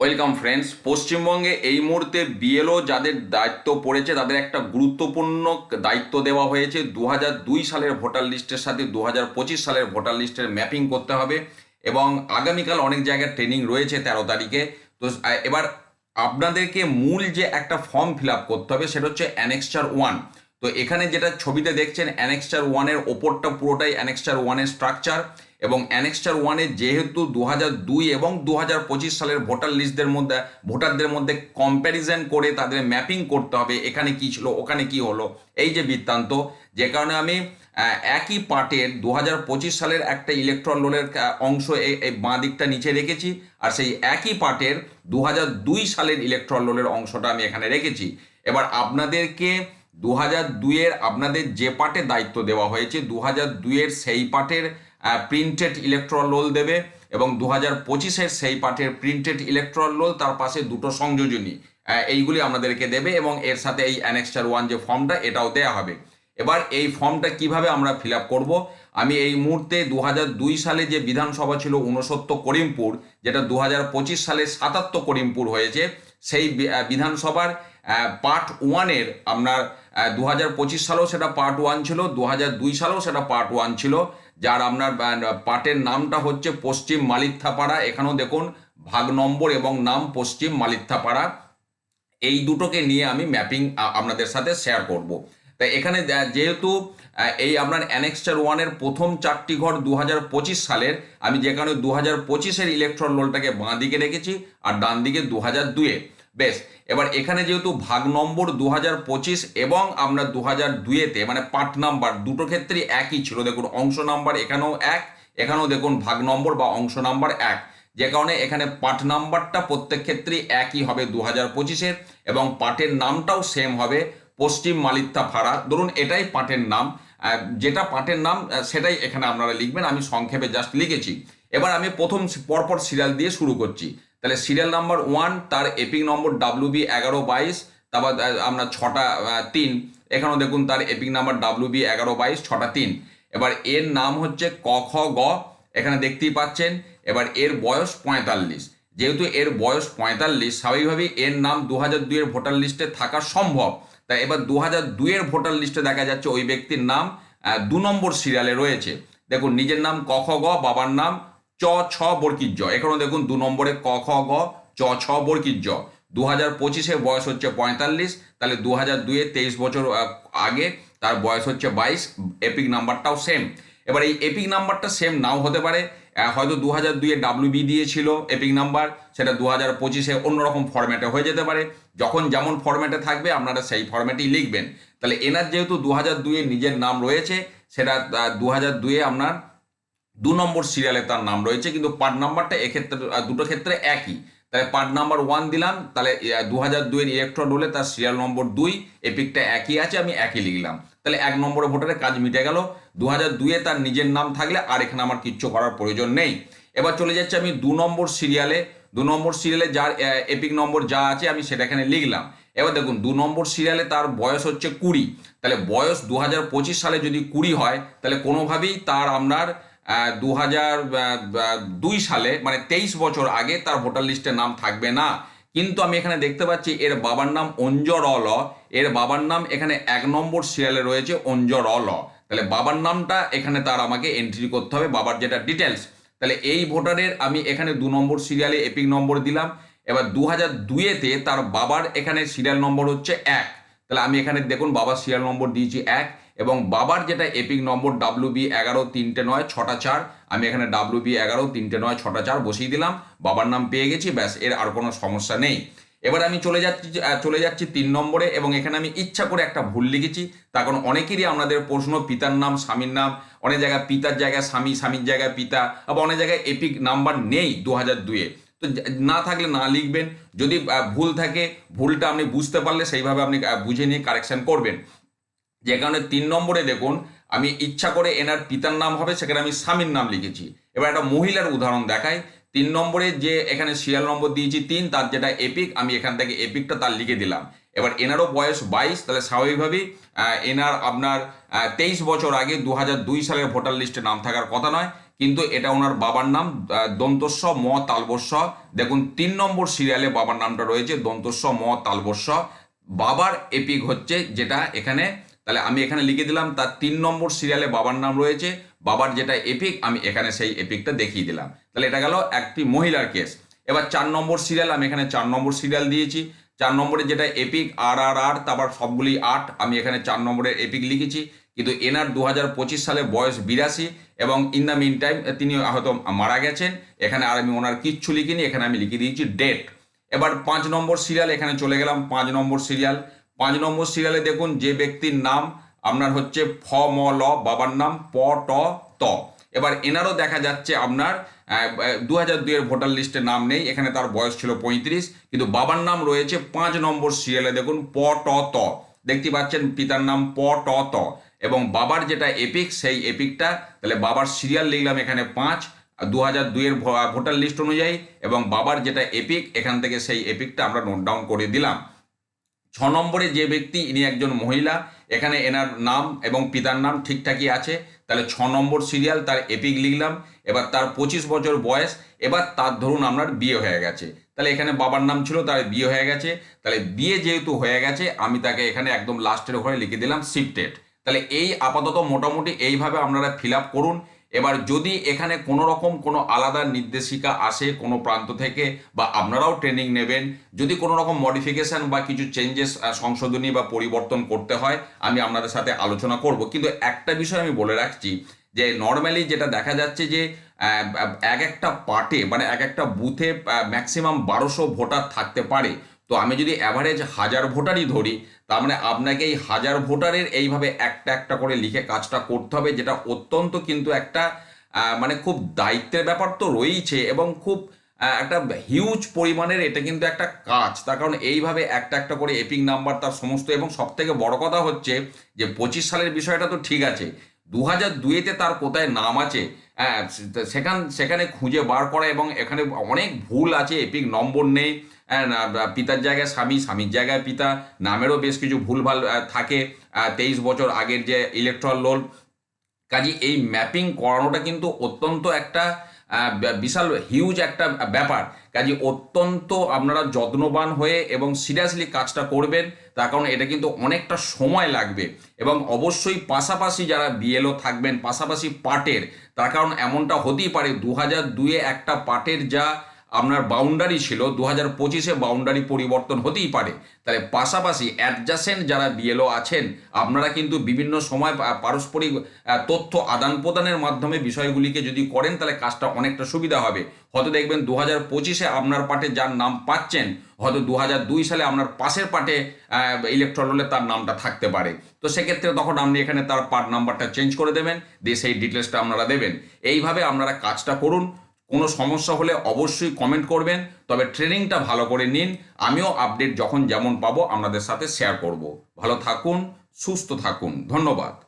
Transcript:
Welcome friends পশ্চিমবঙ্গে এই মুহূর্তে বিএলও যাদের দায়িত্ব পড়েছে, তাদের একটা গুরুত্বপূর্ণ দায়িত্ব দেওয়া হয়েছে। দু দুই সালের ভোটার লিস্টের সাথে দু সালের ভোটার লিস্টের ম্যাপিং করতে হবে এবং আগামীকাল অনেক জায়গায় ট্রেনিং রয়েছে তেরো তারিখে। তো এবার আপনাদেরকে মূল যে একটা ফর্ম ফিল করতে হবে, সেটা হচ্ছে অ্যানেক্সচার ওয়ান তো, এখানে যেটা ছবিতে দেখছেন অ্যানেক্সচার ওয়ানের ওপরটা পুরোটাই অ্যানেক্সচার ওয়ানের স্ট্রাকচার এবং অ্যানেক্সচার ওয়ানে যেহেতু দু দুই এবং দু সালের ভোটার লিস্টদের মধ্যে ভোটারদের মধ্যে কম্প্যারিজন করে তাদের ম্যাপিং করতে হবে এখানে কি ছিল, ওখানে কি হলো, এই যে বৃত্তান্ত, যে কারণে আমি একই পার্টের দু সালের একটা ইলেকট্রন রোলের অংশ এই বাঁ দিকটা নিচে রেখেছি আর সেই একই পার্টের দু সালের ইলেকট্রন রোলের অংশটা আমি এখানে রেখেছি। এবার আপনাদেরকে দু হাজার দুইয়ের আপনাদের যে পার্টে দায়িত্ব দেওয়া হয়েছে দু হাজার দুইয়ের সেই পার্টের প্রিন্টেড ইলেকট্রল রোল দেবে এবং দু হাজার সেই পার্টের প্রিন্টেড ইলেকট্রল রোল তার পাশে দুটো সংযোজনী এইগুলি আমাদেরকে দেবে এবং এর সাথে এই অ্যানেক্সচার ওয়ান যে ফর্মটা এটাও দেয়া হবে। এবার এই ফর্মটা কীভাবে আমরা ফিল আপ করব? আমি এই মুহূর্তে দু সালে যে বিধানসভা ছিল ঊনসত্তর করিমপুর, যেটা দু পঁচিশ সালে সাতাত্তর করিমপুর হয়েছে, সেই বিধানসভার পার্ট ওয়ানের আপনার দু হাজার পঁচিশ সালেও সেটা পার্ট ওয়ান ছিল দু হাজার দুই সালেও সেটা পার্ট ওয়ান ছিল। যার আপনার পার্টের নামটা হচ্ছে পশ্চিম মালিত্থাপাড়া। এখানেও দেখুন, ভাগ নম্বর এবং নাম পশ্চিম মালিত্থাপাড়া। এই দুটোকে নিয়ে আমি ম্যাপিং আপনাদের সাথে শেয়ার করব। তাই এখানে যেহেতু এই আপনার অ্যানেক্সচার ওয়ানের প্রথম চারটি ঘর দু পঁচিশ সালের, আমি যেখানে দু হাজার পঁচিশের ইলেকট্রন রোলটাকে বাঁ দিকে রেখেছি আর ডান দিকে দু হাজার দুয়ে বেশ, এবার এখানে যেহেতু ভাগ নম্বর দু হাজার পঁচিশ এবং আমরা দু হাজার দুয়েতে মানে পার্ট নাম্বার, দুটো ক্ষেত্রেই একই ছিল। দেখুন, অংশ নাম্বার এখানেও এক, এখানেও দেখুন ভাগ নম্বর বা অংশ নাম্বার এক। যে কারণে এখানে পার্ট নাম্বারটা প্রত্যেক ক্ষেত্রেই একই হবে দু হাজার পঁচিশের এবং পার্টের নামটাও সেম হবে পশ্চিম মালিত্যা ফাড়া ধরুন, এটাই পার্টের নাম। যেটা পার্টের নাম সেটাই এখানে আপনারা লিখবেন। আমি সংক্ষেপে জাস্ট লিখেছি। এবার আমি প্রথম পরপর সিরিয়াল দিয়ে শুরু করছি। তাহলে সিরিয়াল নাম্বার ওয়ান তার এপিক নম্বর ডাব্লিউ বি এগারো বাইশ, তারপর আমরা ছটা তিন। এখানেও দেখুন তার এপিক নাম্বার ডাব্লিউ বি এগারো বাইশ, ছটা তিন। এবার এর নাম হচ্ছে ক, খ, গ। এখানে দেখতেই পাচ্ছেন, এবার এর বয়স পঁয়তাল্লিশ। যেহেতু এর বয়স পঁয়তাল্লিশ, স্বাভাবিকভাবেই এর নাম দু হাজার দুইয়ের ভোটার লিস্টে থাকা সম্ভব। তাই এবার দু হাজার দুইয়ের ভোটার লিস্টে দেখা যাচ্ছে ওই ব্যক্তির নাম দু নম্বর সিরিয়ালে রয়েছে। দেখুন, নিজের নাম ক, খ, গ, বাবার নাম চ, ছ বর্কিজ এখানেও দেখুন, দু নম্বরে ক, খ, গ, চ, ছ বর্কিজ দু হাজার পঁচিশে বয়স হচ্ছে পঁয়তাল্লিশ, তাহলে দু হাজার দুয়ে তেইশ বছর আগে, তার বয়স হচ্ছে বাইশ এপিক নাম্বারটাও সেম এবার এই এপিক নাম্বারটা সেম নাও হতে পারে হয়তো দু হাজার দুইয়ে ডাব্লিউ বি দিয়েছিল এপিক নাম্বার সেটা দু হাজার পঁচিশে অন্যরকম ফরম্যাটে হয়ে যেতে পারে। যখন যেমন ফরম্যাটে থাকবে, আপনারা সেই ফরম্যাটেই লিখবেন। তাহলে এনার যেহেতু দু হাজার দুইয়ে নিজের নাম রয়েছে, সেটা দু হাজার দুইয়ে আপনার দু নম্বর সিরিয়ালে তার নাম রয়েছে, কিন্তু পার্ট নাম্বারটা এক্ষেত্রে দুটো ক্ষেত্রে একই। তাহলে পার্ট নাম্বার ওয়ান দিলাম, তাহলে দু হাজার দুইয়ের ইলেকট্রন রোলে তার সিরিয়াল নম্বর দুই এপিকটা একই আছে, আমি একই লিখলাম। তাহলে এক নম্বরে ভোটারের কাজ মিটে গেল। দু হাজার দুইয়ে তার নিজের নাম থাকলে আর এখানে আমার কিচ্ছু করার প্রয়োজন নেই। এবার চলে যাচ্ছে আমি দু নম্বর সিরিয়ালে দু নম্বর সিরিয়ালে যার এপিক নম্বর যা আছে, আমি সেটা এখানে লিখলাম। এবার দেখুন, দু নম্বর সিরিয়ালে তার বয়স হচ্ছে কুড়ি। তাহলে বয়স দু হাজার পঁচিশ সালে যদি কুড়ি হয়, তাহলে কোনোভাবেই তার আপনার দু হাজার দুই সালে মানে তেইশ বছর আগে তার ভোটার লিস্টে নাম থাকবে না। কিন্তু আমি এখানে দেখতে পাচ্ছি এর বাবার নাম অঞ্জর অল। এর বাবার নাম এখানে এক নম্বর সিরিয়ালে রয়েছে অঞ্জর অল। তাহলে বাবার নামটা এখানে তার আমাকে এন্ট্রি করতে হবে, বাবার যেটা ডিটেলস তাহলে এই ভোটারের আমি এখানে দু নম্বর সিরিয়ালে এপিক নম্বর দিলাম। এবার দু হাজার দুইয়েতে তার বাবার এখানে সিরিয়াল নম্বর হচ্ছে এক। তাহলে আমি এখানে দেখুন, বাবার সিরিয়াল নম্বর দিয়েছি এক। এবং বাবার যেটা এপিক নম্বর ডাব্লিউ বি এগারো তিনটে নয়, ছটা চার। আমি এখানে ডাব্লিউ বি এগারো তিনটে নয়, ছটা চার বসিয়ে দিলাম। বাবার নাম পেয়ে গেছি, ব্যাস, এর আর কোনো সমস্যা নেই। এবার আমি চলে যাচ্ছি চলে যাচ্ছি তিন নম্বরে এবং এখানে আমি ইচ্ছা করে একটা ভুল লিখেছি। তার কারণ অনেকেরই আপনাদের প্রশ্ন, পিতার নাম, স্বামীর নাম, অনেক জায়গায় পিতার জায়গায় স্বামী, স্বামীর জায়গায় পিতা, আবার অনেক জায়গায় এপিক নাম্বার নেই দু হাজার দুয়ে তো না থাকলে না লিখবেন। যদি ভুল থাকে, ভুলটা আপনি বুঝতে পারলে সেইভাবে আপনি বুঝে নিয়ে কারেকশন করবেন। যে কারণে তিন নম্বরে দেখুন, আমি ইচ্ছা করে এনার পিতার নাম হবে, সেখানে আমি স্বামীর নাম লিখেছি। এবার একটা মহিলার উদাহরণ দেখাই। তিন নম্বরে যে এখানে সিরিয়াল নম্বর দিয়েছি তিন, তার যেটা এপিক আমি এখান থেকে এপিকটা তার লিখে দিলাম। এবার এনারও বয়স বাইশ, তাহলে স্বাভাবিকভাবেই এনার আপনার তেইশ বছর আগে দু দুই সালের ভোটার লিস্টে নাম থাকার কথা নয়, কিন্তু এটা ওনার বাবার নাম দন্তস্ব ম তালবস্য দেখুন, তিন নম্বর সিরিয়ালে বাবার নামটা রয়েছে, দন্তস্ব ম তালবস্য বাবার এপিক হচ্ছে যেটা এখানে তাহলে আমি এখানে লিখে দিলাম, তার তিন নম্বর সিরিয়ালে বাবার নাম রয়েছে, বাবার যেটা এপিক আমি এখানে সেই এপিকটা দেখিয়ে দিলাম। তাহলে এটা গেল একটি মহিলার কেস এবার চার নম্বর সিরিয়াল আমি এখানে চার নম্বর সিরিয়াল দিয়েছি। চার নম্বরে যেটা এপিক আর আর আর তারপর সবগুলি আট, আমি এখানে চার নম্বরের এপিক লিখেছি। কিন্তু এনার দু হাজার পঁচিশ সালে বয়স বিরাশি, এবং ইন দ্য মিন টাইম তিনি হয়তো মারা গেছেন। এখানে আর আমি ওনার কিচ্ছু লিখিনি, এখানে আমি লিখে দিয়েছি ডেট এবার পাঁচ নম্বর সিরিয়াল এখানে চলে গেলাম পাঁচ নম্বর সিরিয়াল পাঁচ নম্বর সিরিয়ালে দেখুন, যে ব্যক্তির নাম, আপনার হচ্ছে ফ, ম, ল, বাবার নাম, প, ট, ত। এবার এনারও দেখা যাচ্ছে আপনার দু হাজার দুইয়ের ভোটার লিস্টে নাম নেই, এখানে তার বয়স ছিল পঁয়ত্রিশ, কিন্তু বাবার নাম রয়েছে পাঁচ নম্বর সিরিয়ালে দেখুন, প, ট, ত। দেখতে পাচ্ছেন পিতার নাম প, ট, ত। এবং বাবার যেটা এপিক সেই এপিকটা তাহলে বাবার সিরিয়াল লিখলাম এখানে পাঁচ দু হাজার দুইয়ের ভোটার লিস্ট অনুযায়ী, এবং বাবার যেটা এপিক এখান থেকে সেই এপিকটা আমরা নোট ডাউন করে দিলাম। ছ নম্বরে যে ব্যক্তি, ইনি একজন মহিলা, এখানে এনার নাম এবং পিতার নাম ঠিকঠাকই আছে। তাহলে ছ নম্বর সিরিয়াল, তার এপিক লিখলাম। এবার তার পঁচিশ বছর বয়স, এবার তার ধরুন আপনার বিয়ে হয়ে গেছে। তাহলে এখানে বাবার নাম ছিল, তার বিয়ে হয়ে গেছে। তাহলে বিয়ে যেহেতু হয়ে গেছে, আমি তাকে এখানে একদম লাস্টের ঘরে লিখে দিলাম শিফটেড তাহলে এই আপাতত মোটামুটি এইভাবে আপনারা ফিল করুন। এবার যদি এখানে কোনো রকম কোনো আলাদা নির্দেশিকা আসে কোনো প্রান্ত থেকে, বা আপনারাও ট্রেনিং নেবেন, যদি কোনো রকম মডিফিকেশন বা কিছু চেঞ্জেস সংশোধনী বা পরিবর্তন করতে হয়, আমি আপনাদের সাথে আলোচনা করব। কিন্তু একটা বিষয় আমি বলে রাখছি, যে নর্মালি যেটা দেখা যাচ্ছে যে এক একটা পার্টে মানে এক একটা বুথে ম্যাক্সিমাম বারোশো ভোটার থাকতে পারে। তো আমি যদি অ্যাভারেজ হাজার ভোটারই ধরি, তার মানে আপনাকে এই হাজার ভোটারের এইভাবে একটা একটা করে লিখে কাজটা করতে হবে, যেটা অত্যন্ত কিন্তু একটা মানে খুব দায়িত্বের ব্যাপার তো রয়েছে এবং খুব একটা হিউজ পরিমাণের এটা কিন্তু একটা কাজ। তার কারণ এইভাবে একটা একটা করে এপিক নাম্বার তার সমস্ত এবং সব থেকে বড় কথা হচ্ছে যে পঁচিশ সালের বিষয়টা তো ঠিক আছে দু হাজার দুইতে তার কোথায় নাম আছে সেখান, সেখানে খুঁজে বার করা এবং এখানে অনেক ভুল আছে এপিক নম্বর নেই পিতার জায়গায় স্বামী, স্বামীর জায়গায় পিতা, নামেরও বেশ কিছু ভুলভাল থাকে তেইশ বছর আগের যে ইলেকট্রাল লোল কাজে এই ম্যাপিং করানোটা কিন্তু অত্যন্ত একটা বিশাল হিউজ একটা ব্যাপার। কাজে অত্যন্ত আপনারা যত্নবান হয়ে এবং সিরিয়াসলি কাজটা করবেন, তার কারণ এটা কিন্তু অনেকটা সময় লাগবে। এবং অবশ্যই পাশাপাশি যারা বিএলও থাকবেন, পাশাপাশি পার্টের তার কারণ এমনটা হতেই পারে দু হাজার দুয়ে একটা পার্টের যা আপনার বাউন্ডারি ছিল দু হাজার পঁচিশে বাউন্ডারি পরিবর্তন হতেই পারে। তাহলে পাশাপাশি অ্যাডজাসেন্ট যারা বিএলও আছেন, আপনারা কিন্তু বিভিন্ন সময় পারস্পরিক তথ্য আদান প্রদানের মাধ্যমে বিষয়গুলিকে যদি করেন, তাহলে কাজটা অনেকটা সুবিধা হবে। হয়তো দেখবেন দু হাজার পঁচিশে আপনার পাটে যার নাম পাচ্ছেন, হয়তো দু হাজার দুই সালে আপনার পাশের পাটে ইলেকট্রলে তার নামটা থাকতে পারে। তো সেক্ষেত্রে তখন আপনি এখানে তার পার্ট নাম্বারটা চেঞ্জ করে দেবেন, দিয়ে সেই ডিটেলসটা আপনারা দেবেন। এইভাবে আপনারা কাজটা করুন। কোনো সমস্যা হলে অবশ্যই কমেন্ট করবেন, তবে ট্রেনিংটা ভালো করে নিন, আমিও আপডেট যখন যেমন পাবো, আপনাদের সাথে শেয়ার করব। ভালো থাকুন, সুস্থ থাকুন, ধন্যবাদ।